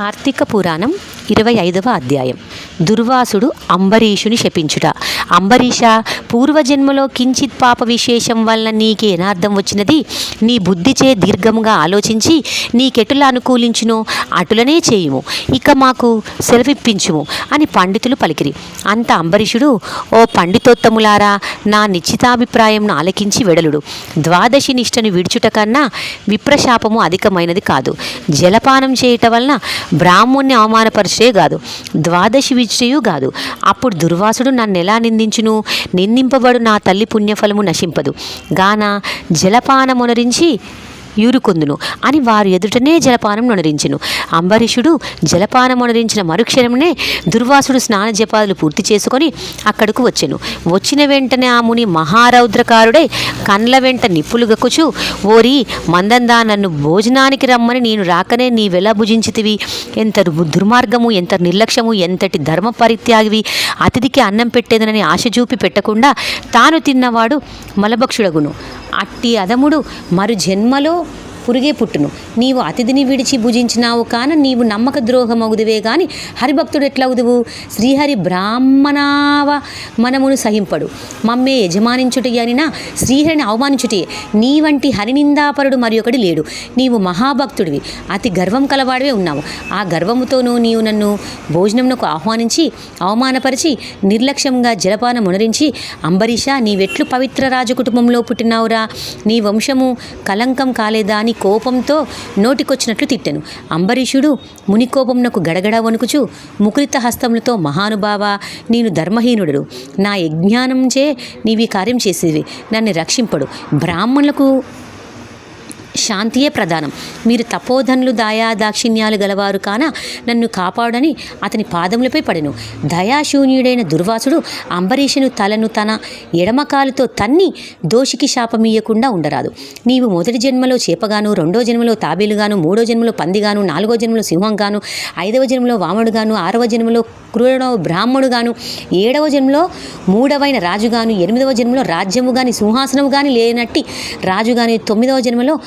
కార్తీక పురాణం ఇరవై ఐదవ అధ్యాయం. దుర్వాసుడు అంబరీషుని శపించుట. అంబరీష పూర్వజన్మలో కించిత్ పాప విశేషం వలన నీకే ఏనార్థం వచ్చినది. నీ బుద్ధిచే దీర్ఘముగా ఆలోచించి నీకెటులా అనుకూలించునో అటులనే చేయుము. ఇక మాకు సెలవిప్పించుము అని పండితులు పలికిరి. అంత అంబరీషుడు ఓ పండితోత్తములారా నా నిశ్చితాభిప్రాయంను ఆలకించి వెడలుడు. ద్వాదశి నిష్టను విడుచుట కన్నా విప్రశాపము అధికమైనది కాదు. జలపానం చేయటం వలన బ్రాహ్మణ్ణి అవమానపరిచే కాదు ద్వాదశి విజయు కాదు. అప్పుడు దుర్వాసుడు నన్ను ఎలా నిందించును? నిందింపబడు నా తల్లి పుణ్యఫలము నశింపదు. గాన జలపానమునరించి యూరుకొందును అని వారు ఎదుటనే జలపానం నొనరించెను అంబరీషుడు జలపానం నొనరించిన మరుక్షణమునే దుర్వాసుడు స్నాన జపాదులు పూర్తి చేసుకొని అక్కడకు వచ్చెను. వచ్చిన వెంటనే ఆ ముని మహారౌద్రకారుడై కండ్ల వెంట నిప్పులు గక్కుచు ఓరి మందందా నన్ను భోజనానికి రమ్మని నేను రాకనే నీవెలా భుజించితివి? ఎంత దుర్మార్గము ఎంత నిర్లక్ష్యము ఎంతటి ధర్మ పరిత్యాగివి? అతిథికి అన్నం పెట్టేదనని ఆశ చూపి పెట్టకుండా తాను తిన్నవాడు మలభక్షుడగును. అట్టి అదముడు మరు జన్మలో పురుగే పుట్టును. నీవు అతిథిని విడిచి భుజించినావు కాన నీవు నమ్మక ద్రోహమగుదువే గాని హరిభక్తుడు ఎట్లవుదువు శ్రీహరి బ్రాహ్మణావ మనమును సహింపడు. మమ్మే యజమానించుటి అనినా శ్రీహరిని అవమానించుటే. నీ వంటి హరినిందాపరుడు మరి ఒకటి లేడు. నీవు మహాభక్తుడివి. అతి గర్వం కలవాడివే ఉన్నావు. ఆ గర్వముతోనూ నీవు నన్ను భోజనమునకు ఆహ్వానించి అవమానపరిచి నిర్లక్ష్యంగా జలపానం మునరించి అంబరీష నీవెట్లు పవిత్ర రాజకుటుంబంలో పుట్టినావురా. నీ వంశము కలంకం కాలేదా అని కోపంతో నోటికొచ్చినట్లు తిట్టెను. అంబరీషుడు ముని కోపంనకు గడగడ వణుకుచు ముకులిత హస్తములతో మహానుభావ నేను ధర్మహీనుడు నా యజ్ఞానంచే నీవి కార్యం చేసేవి. నన్ను రక్షింపడు. బ్రాహ్మణులకు శాంతియే ప్రధానం. మీరు తపోధనులు దయా దాక్షిణ్యాలు గలవారు కాన నన్ను కాపాడని అతని పాదములపై పడెను. దయాశూన్యుడైన దుర్వాసుడు అంబరీషును తలను తన ఎడమకాలుతో తన్ని దోషికి శాపమీయకుండా ఉండరాదు. నీవు మొదటి జన్మలో చేపగాను రెండో జన్మలో తాబేలుగాను మూడో జన్మలో పందిగాను నాలుగో జన్మలో సింహంగాను ఐదవ జన్మలో వామడుగాను ఆరవ జన్మలో క్రూరడవ బ్రాహ్మణుగాను ఏడవ జన్మలో మూడవైన రాజుగాను ఎనిమిదవ జన్మలో రాజ్యము గాని సింహాసనము గాని లేనట్టి రాజుగాని తొమ్మిదవ జన్మలో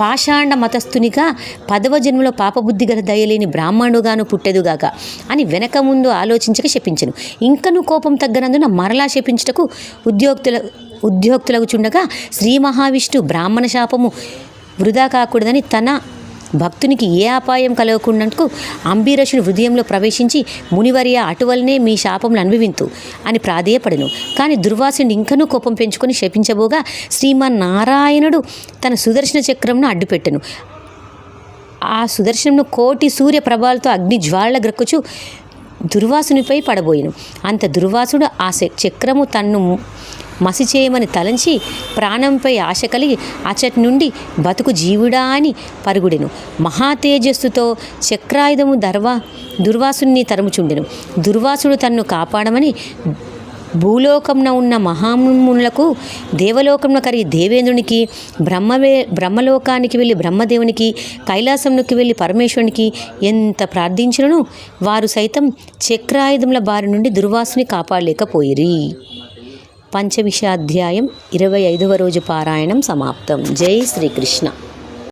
పాషాండ మతస్థునిగా పదవ జన్మలో పాపబుద్ధి గల దయలేని బ్రాహ్మణుగాను పుట్టెదుగాక అని వెనక ముందు ఆలోచించక శపించను. ఇంకను కోపం తగ్గనందున మరలా శపించుటకు ఉద్యోక్తుల ఉద్యోక్తులకు చుండగా శ్రీ మహావిష్ణు బ్రాహ్మణ శాపము వృధా కాకూడదని తన భక్తునికి ఏ అపాయం కలగకుండాకు అంబీరషుని హృదయంలో ప్రవేశించి మునివర్య అటువలనే మీ శాపములు అనుభవింతు అని ప్రాధేయపడెను. కానీ దుర్వాసుని ఇంకనూ కోపం పెంచుకొని శపించబోగా శ్రీమన్నారాయణుడు తన సుదర్శన చక్రంను అడ్డుపెట్టెను. ఆ సుదర్శనంను కోటి సూర్య ప్రభాలతో అగ్ని జ్వాళ్ళ గ్రక్కుచు దుర్వాసునిపై పడబోయెను. అంత దుర్వాసుడు ఆ చక్రము తన్ను మసి చేయమని తలంచి ప్రాణంపై ఆశ కలిగి అచటి నుండి బతుకు జీవుడా అని పరుగుడెను. మహాతేజస్సుతో చక్రాయుధము దర్వా దుర్వాసుని తరుముచుండెను. దుర్వాసుడు తన్ను కాపాడమని భూలోకంన ఉన్న మహామునులకు దేవలోకంలో కరిగి దేవేంద్రునికి బ్రహ్మవే బ్రహ్మలోకానికి వెళ్ళి బ్రహ్మదేవునికి కైలాసంలోకి వెళ్ళి పరమేశ్వరునికి ఎంత ప్రార్థించినను వారు సైతం చక్రాయుధముల బారి నుండి దుర్వాసుని కాపాడలేకపోయిరి. పంచవిషాధ్యాయం ఇరవై ఐదవ రోజు పారాయణం సమాప్తం. జై శ్రీకృష్ణ.